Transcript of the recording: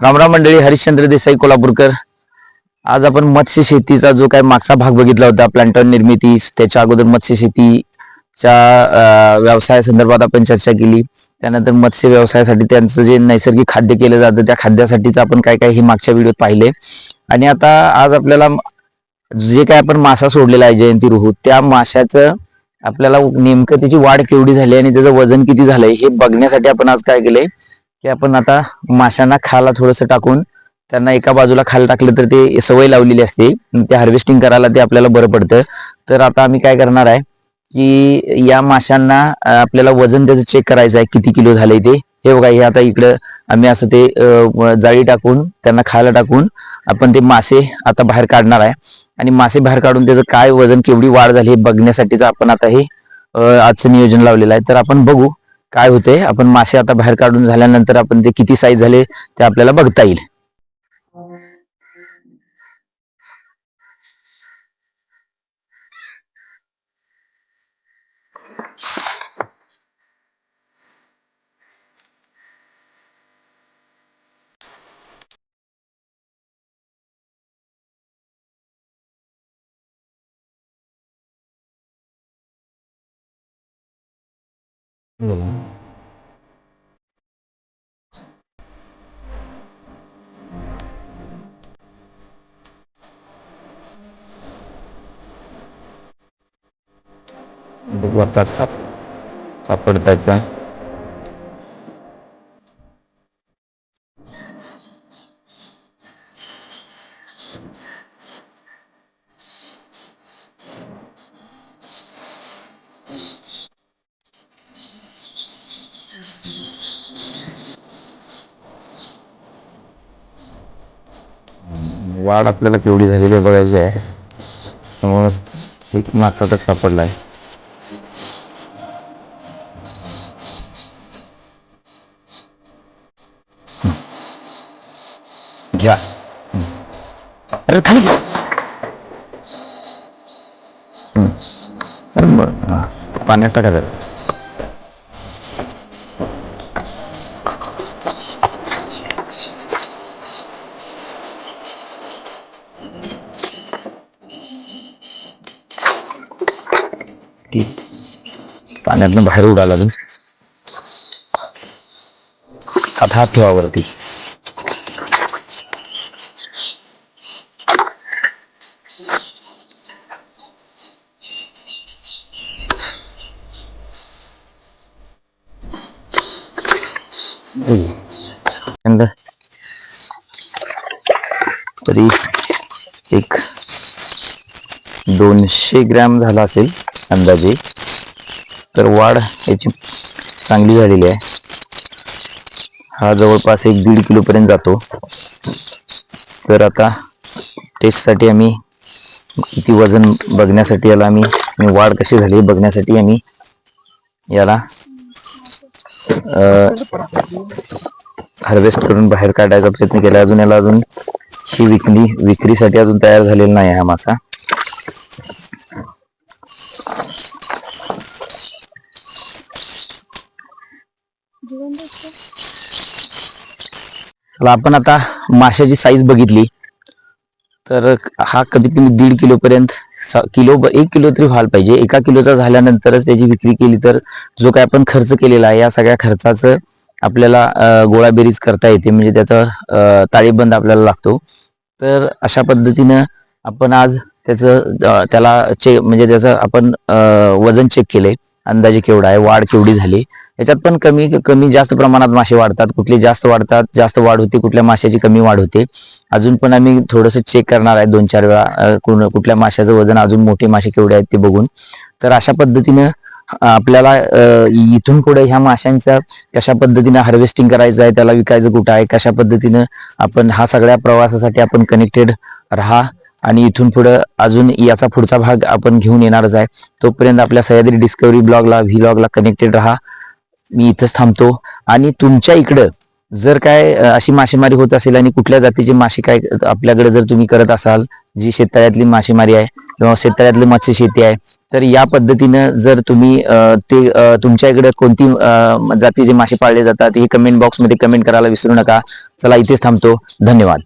रामराम मंडळी हरिश्चंद्र देसाई कोल्हापूरकर. आज आपण मत्स्य शेतीचा जो काय मागचा भाग बघितला होता प्लांटॉन निर्मिती त्याच्या अगोदर मत्स्य शेतीच्या व्यवसायासंदर्भात आपण चर्चा केली. त्यानंतर मत्स्य व्यवसायासाठी त्यांचं जे नैसर्गिक खाद्य केलं जातं त्या खाद्यासाठीच आपण काय काय हे मागच्या व्हिडिओत पाहिले. आणि आता आज आपल्याला जे काय आपण मासा सोडलेला आहे जयंती रुहू त्या माशाचं आपल्याला नेमकं त्याची वाढ केवढी झाली आणि त्याचं वजन किती झालंय हे बघण्यासाठी आपण आज काय केलंय की आपण आता माशांना खाला थोडंसं टाकून त्यांना एका बाजूला खाली टाकलं तर ते सवय लावलेली असते. ते हार्वेस्टिंग करायला ते आपल्याला बरं पडतं. तर आता आम्ही काय करणार आहे की या माशांना आपल्याला वजन त्याचं चेक करायचं आहे किती किलो झालंय ते. हे बघा हे आता इकडं आम्ही असं ते जाळी टाकून त्यांना खायला टाकून आपण ते मासे आता बाहेर काढणार आहे. आणि मासे बाहेर काढून त्याचं काय वजन केवढी वाढ झाली हे बघण्यासाठीच आपण आता हे आजचं नियोजन लावलेलं आहे. तर आपण बघू काय होते आपण मासे आता बाहेर काढून झाल्यानंतर आपण ते किती साईज झाले ते आपल्याला बघता येईल. बघू आता साप सापडतायत का वाढ आपल्याला केवढी झालेली आहे बघायची आहे. समोर एक नाकाटक सापडला आहे. घ्या. अरे खाली अरे पाण्यात टाकायचं ती पाण्यातनं बाहेर उडायला लागली. हात हात ठेवा वरती तरी एक दोनशे ग्रॅम झाला असेल अंदाजे. तर वाढ याची चांगली झालेली आहे. हा जवळपास एक दीड किलोपर्यंत जातो. तर आता टेस्टसाठी आम्ही किती वजन बघण्यासाठी याला आम्ही वाढ कशी झाली बघण्यासाठी आम्ही याला हार्वेस्ट करून बाहेर काढायचा प्रयत्न केला. अजून याला अजून ही विकली विक्रीसाठी अजून तयार झालेला नाही हा मासा. आपण आता माशाची साईज बघितली. तर हा कमीत कमी दीड किलो पर्यंत स- किलो ब- एक किलो तरी व्हायला पाहिजे. एका किलोचा झाल्यानंतरच त्याची विक्री केली तर जो काय आपण खर्च केलेला आहे या सगळ्या खर्चाचं आपल्याला गोळा गोळाबेरीज करता येते. म्हणजे त्याचा ताळेबंद आपल्याला लागतो. तर अशा पद्धतीनं आपण आज त्याचं त्याला चे म्हणजे त्याचं आपण वजन चेक केलंय. अंदाजे केवढा आहे? वाढ केवढी झाली? याच्यात पण कमी कमी जास्त प्रमाणात मासे वाढतात. कुठले जास्त वाढतात जास्त वाढ होते कुठल्या माशाची कमी वाढ होते? अजून पण आम्ही थोडंसं चेक करणार आहे दोन चार वेळा कुठल्या माशाचं वजन अजून मोठे मासे केवढे आहेत ते बघून. तर अशा पद्धतीनं आपल्याला इथून पुढे ह्या माशांचा कशा पद्धतीनं हार्वेस्टिंग करायचं आहे त्याला विकायचं कुठं आहे कशा पद्धतीनं आपण हा सगळ्या प्रवासासाठी आपण कनेक्टेड राहा. आणि इथून पुढं अजून याचा पुढचा भाग आपण घेऊन येणारच आहे. तोपर्यंत आपल्या सह्याद्री डिस्कवरी ब्लॉगला व्लॉगला कनेक्टेड राहा. मी इथंच थांबतो. आणि तुमच्या इकडं जर काय अशी मासेमारी होत असेल आणि कुठल्या जातीचे मासे काय आपल्याकडे जर तुम्ही करत असाल जी शेततळ्यातली मासेमारी आहे किंवा शेततळ्यातली मत्स्य शेती आहे तर या पद्धतीनं जर तुम्ही ते तुमच्या इकडे कोणती जातीचे मासे पाळले जातात हे कमेंट बॉक्समध्ये कमेंट करायला विसरू नका. चला इथेच थांबतो. धन्यवाद.